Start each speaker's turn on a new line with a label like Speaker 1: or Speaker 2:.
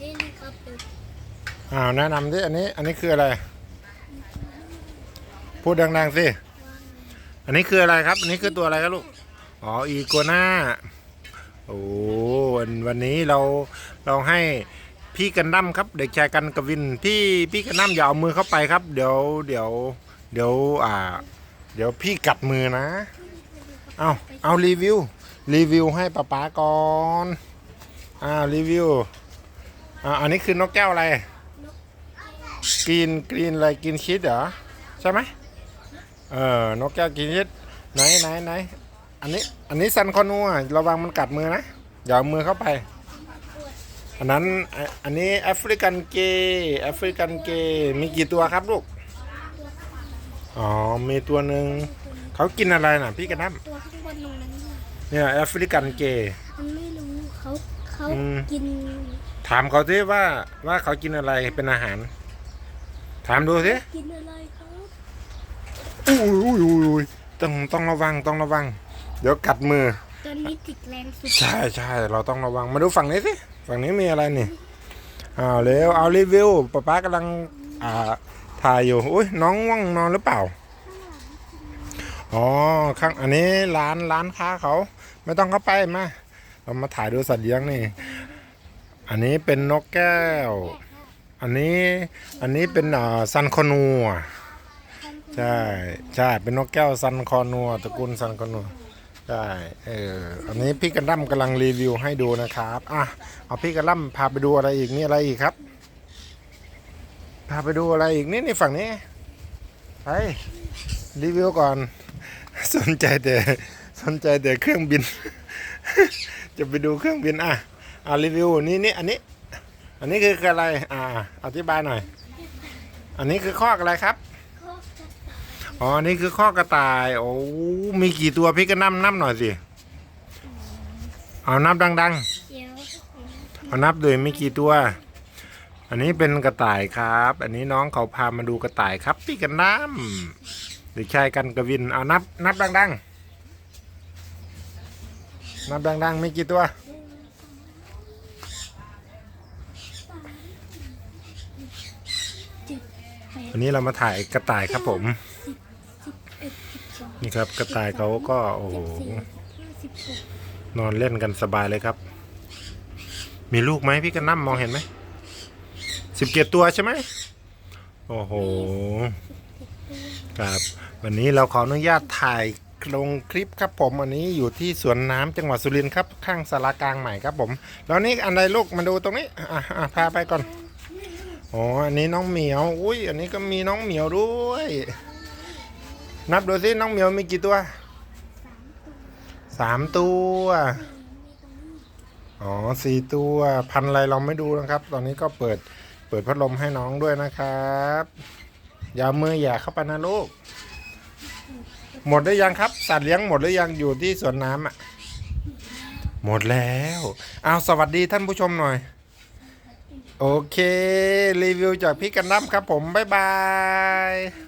Speaker 1: นี่นะครับ
Speaker 2: อ้าวแนะนำสิอันนี้อันนี้คืออะไร พูดดังๆสิ อันนี้คืออะไรครับ อันนี้คือตัวอะไรครับลูก อ๋ออีกัวน่าโอ้วันวันนี้เราเราให้พี่กันดั้มครับ เด็กชายกันกวินพี่พี่กันดั้มอย่าเอามือเข้าไปครับ เดี๋ยวเดี๋ยวเดี๋ยวอ่า เดี๋ยวพี่กัดมือนะ เอาเอารีวิวรีวิวให้ป๊าป๊าก่อนอ่ารีวิว อ่าอันนี้คือนกแก้วอะไรกรีนกรีนอะไรกรีนคิดเหรอใช่ไหมเออนกแก้วกรีนคิดไหนไหนไหนอันนี้อันนี้ซันคอนัวระวังมันกัดมือนะอย่าเอามือเข้าไป อันนั้นอะอันนี้แอฟริกันเกย์แอฟริกันเกย์มีกี่ตัวครับลูกอ๋อมีตัวหนึ่งเขากินอะไรน่ะ พี่กระน้
Speaker 1: ตัวข้างบนตรงนั้นน่ะำ
Speaker 2: เนี่ยแอฟริกันเกย์
Speaker 1: มันไม่รู้เขาเขา
Speaker 2: อืม
Speaker 1: กิน
Speaker 2: ถามเขาสิว่าว่าเขากินอะไรเป็นอาหาร ถามดูสิ
Speaker 1: กินอะไรครับ
Speaker 2: อุ้ยอุ้ยอุ้ยอุ้ยต้องต้องระวังต้องระวัง เดี๋ยวกัดมือ
Speaker 1: ตัวนี้ติดแรงสุด
Speaker 2: ใช่ใช่เราต้องระวังมาดูฝั่งนี้สิฝั่งนี้มีอะไรนี่อ้าวเร็วเอารีวิวป๊าป๊ากำลังอ่าถ่ายอยู่อุ้ยน้องง่วงนอนหรือเปล่าอ๋อข้างอันนี้ร้านร้านค้าเขา ไม่ต้องเข้าไปมาเรามาถ่ายดูสัตว์เลี้ยงนี่ อันนี้เป็นนกแก้ว อันนี้อันนี้เป็นซันคอนัวใช่ใช่เป็นนกแก้วซันคอนัวตระกูลซันคอนัวใช่เอออันนี้พี่กระดั้มกำลังรีวิวให้ดูนะครับอะเอาพี่กระดั้มพาไปดูอะไรอีกนี่อะไรอีกครับ พาไปดูอะไรอีกนี่ในฝั่งนี้ไปรีวิวก่อน สนใจแต่สนใจแต่เครื่องบิน จะไปดูเครื่องบินอะ อ่ารีวิวนี่นี่อันนี้ อันนี้คืออะไร อ่า อธิบายหน่อย อันนี้คือคอกอะไรครับ
Speaker 1: เขาจะ
Speaker 2: อ๋อนี่คือข้อกระต่าย โอ้มีกี่ตัวพี่ก็นับนับหน่อยสิเอานับดัง
Speaker 1: เดี๋ยว
Speaker 2: ๆเอานับด้วยมีกี่ตัว อันนี้เป็นกระต่ายครับ อันนี้น้องเขาพามาดูกระต่ายครับ พี่กันน้ำเด็กชายกันกวินเอานับนับดัง ๆ นับดัง ๆ มีกี่ตัว
Speaker 1: เจ็ด แปด
Speaker 2: อันนี้เรามาถ่ายกระต่ายครับผม
Speaker 1: สิบสิบเอ็ดสิบสอง
Speaker 2: นี่ครับกระต่ายเขาก็โอ้โห
Speaker 1: สิบสี่สิบห้าสิบหก
Speaker 2: นอนเล่นกันสบายเลยครับ มีลูกไหมพี่กันน้ำมองเห็นไหมสิบเจ็ดตัวใช่ไหมโอ้โหครับวันนี้เราขออนุญาตถ่ายลงคลิปครับผมอันนี้อยู่ที่สวนน้ำจังหวัดสุรินทร์ครับ ข้างสารากลางใหม่ครับผม แล้วนี่อันใดลูกมาดูตรงนี้อะอะพาไปก่อน อ๋อ อันนี้น้องเหมียว อุ้ย อันนี้ก็มีน้องเหมียวด้วย นับดูสิน้องเหมียวมีกี่ตัว สามตัว อ๋อสี่ตัว พันอะไรเราไม่ดูนะครับ ตอนนี้ก็เปิด เปิดพัดลมให้น้องด้วยนะครับ อย่าเอามืออย่าเข้าไปนะลูก หมดหรือยังครับ สัตว์เลี้ยงหมดหรือยังอยู่ที่สวนน้ำอะ หมดแล้ว เอาสวัสดีท่านผู้ชมหน่อย โอเค รีวิวจากพี่กันน้ำครับผม บ๊ายบาย